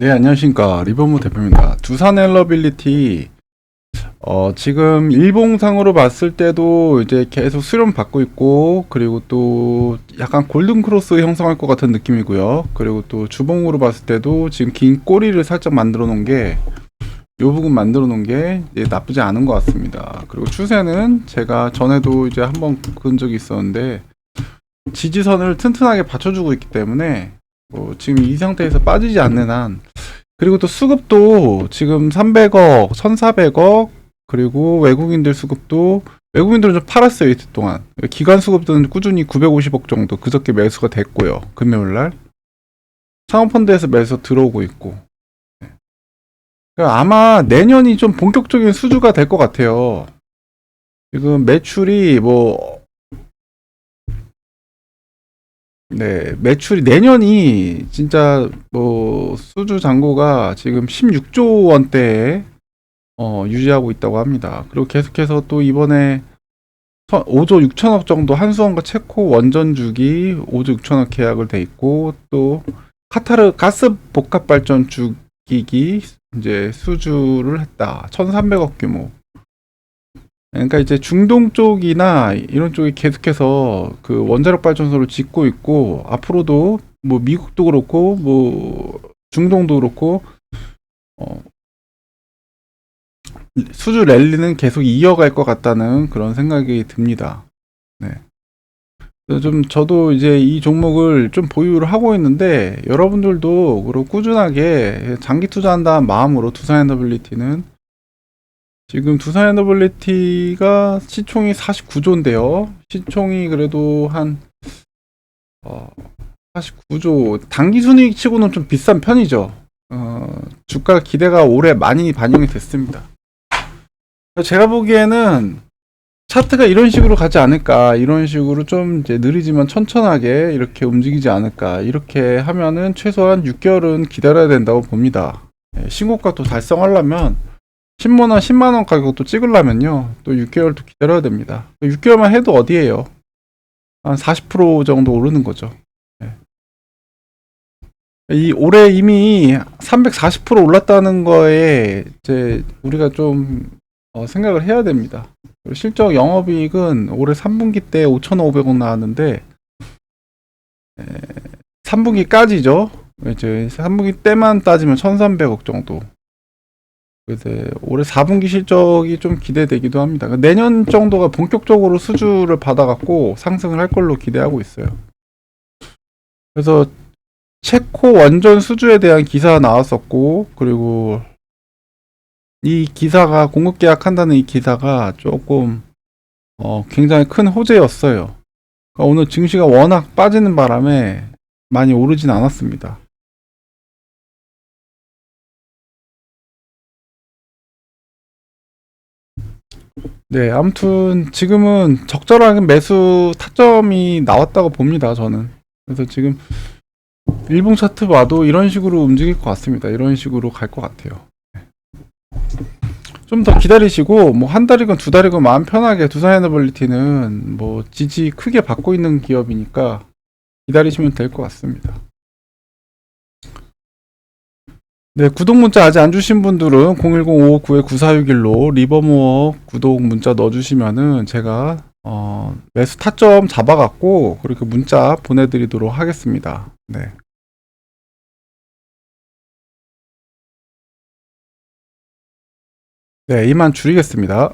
네, 안녕하십니까. 리버무 대표입니다. 두산 엘러빌리티, 어, 지금 일봉상으로 봤을 때도 이제 계속 수렴 받고 있고, 그리고 또 약간 골든 크로스 형성할 것 같은 느낌이고요. 그리고 또 주봉으로 봤을 때도 지금 긴 꼬리를 살짝 만들어 놓은 게, 요 부분 만들어 놓은 게 나쁘지 않은 것 같습니다. 그리고 추세는 제가 전에도 이제 한번 그은 적이 있었는데, 지지선을 튼튼하게 받쳐주고 있기 때문에, 뭐 지금 이 상태에서 빠지지 않는 한 그리고 또 수급도 지금 300억, 1,400억 그리고 외국인들 수급도 외국인들은 좀 팔았어요 이틀 동안. 기관 수급들은 꾸준히 950억 정도 그저께 매수가 됐고요 금요일 날. 상업펀드에서 매수 들어오고 있고. 네. 그러니까 아마 내년이 좀 본격적인 수주가 될 것 같아요. 지금 매출이 뭐 네, 매출이 내년이 진짜 뭐 수주 잔고가 지금 16조 원대에 어, 유지하고 있다고 합니다. 그리고 계속해서 또 이번에 5조 6천억 정도 한수원과 체코 원전 주기 5조 6천억 계약을 돼 있고 또 카타르 가스 복합 발전 주기기 이제 수주를 했다. 1,300억 규모. 그러니까 이제 중동 쪽이나 이런 쪽이 계속해서 그 원자력 발전소를 짓고 있고 앞으로도 뭐 미국도 그렇고 뭐 중동도 그렇고 어 수주 랠리는 계속 이어갈 것 같다는 그런 생각이 듭니다. 네. 좀 저도 이제 이 종목을 좀 보유를 하고 있는데 여러분들도 그리고 꾸준하게 장기 투자한다는 마음으로 두산 에너빌리티는 지금 두산 에너빌리티가 시총이 49조인데요. 시총이 그래도 한 어, 49조 단기 순이익 치고는 좀 비싼 편이죠. 어, 주가 기대가 올해 많이 반영이 됐습니다. 제가 보기에는 차트가 이런 식으로 가지 않을까 이런 식으로 좀 이제 느리지만 천천하게 이렇게 움직이지 않을까 이렇게 하면은 최소한 6개월은 기다려야 된다고 봅니다. 예, 신고가도 달성하려면 10만원, 10만원 가격도 찍으려면요. 또 6개월 도 기다려야 됩니다. 6개월만 해도 어디에요? 한 40% 정도 오르는 거죠. 네. 이 올해 이미 340% 올랐다는 거에 이제 우리가 좀 어, 생각을 해야 됩니다. 실적 영업이익은 올해 3분기 때 5,500억 나왔는데 에, 3분기까지죠. 이제 3분기 때만 따지면 1,300억 정도. 그래서 올해 4분기 실적이 좀 기대되기도 합니다. 그러니까 내년 정도가 본격적으로 수주를 받아갖고 상승을 할 걸로 기대하고 있어요. 그래서 체코 원전 수주에 대한 기사가 나왔었고, 그리고 이 기사가 공급 계약한다는 이 기사가 조금 어, 굉장히 큰 호재였어요. 그러니까 오늘 증시가 워낙 빠지는 바람에 많이 오르진 않았습니다. 네, 아무튼 지금은 적절한 매수 타점이 나왔다고 봅니다, 저는. 그래서 지금 일봉 차트 봐도 이런 식으로 움직일 것 같습니다. 이런 식으로 갈 것 같아요. 좀 더 기다리시고 뭐 한 달이건 두 달이건 마음 편하게 두산에너빌리티는 뭐 지지 크게 받고 있는 기업이니까 기다리시면 될 것 같습니다. 네, 구독 문자 아직 안 주신 분들은 010-559-9461로 리버모어 구독 문자 넣어주시면은 제가 어, 매수 타점 잡아갖고 그렇게 문자 보내드리도록 하겠습니다. 네. 네, 이만 줄이겠습니다.